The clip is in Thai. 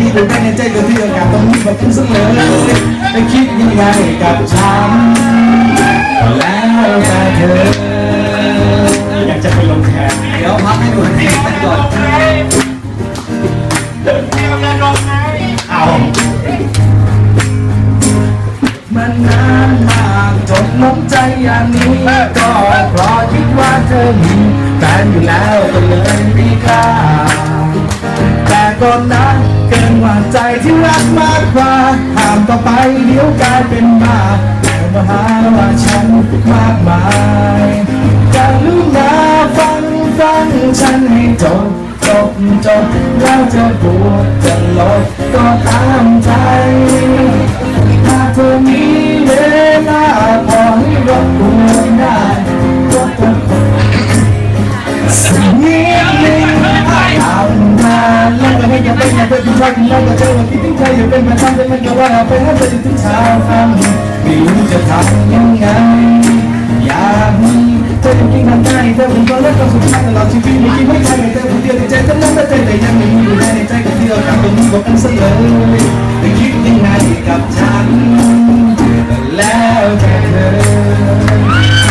มีอยู่ในใจก็ที่อากาศต้องมีแบบคุณเสมอไปคิดยังไงกับฉันแล้วแต่เธอ อยากจะไปลงแขกเดี๋ยวพักให้ดูเพลงกันก่อนเอามันนานมากจนล้มใจอย่างนี้ก็เพราะคิดว่าเธอมีแฟนอยู่แล้วก็เลย ไม่กล้าแต่ก่อนนั้นเกินหวานใจที่รักมากกว่าห้ามต่อไปเดี๋ยวกลายเป็นบ้าแต่มาหาว่าฉันมากมายการรู้นาฟังฟังฉันให้จบจบจบแล้วจะปวดจะลดก็ตาม เป็นยังเป็นชอบกินแล้ก็เจอว่าคิดถึงเธออยู่เป็นประจำแต่มันก็ว่าไปให้เธอถึงเช้าค่ำไม่รู้จะทำยังไงอยากมีเธอจริงๆทำได้เธอเป็นคนรักคนสุดท้ายตลอดชีวิตไม่คิดไม่ใช่ไม่เธอคนเดียวในใจฉันนั้นแต่เธอแต่ยังไม่มีอยู่ในใจคนเดียวกันตรงนี้บอกกันเสมอไม่คิดยังไงกับฉันแล้วแต่เธอ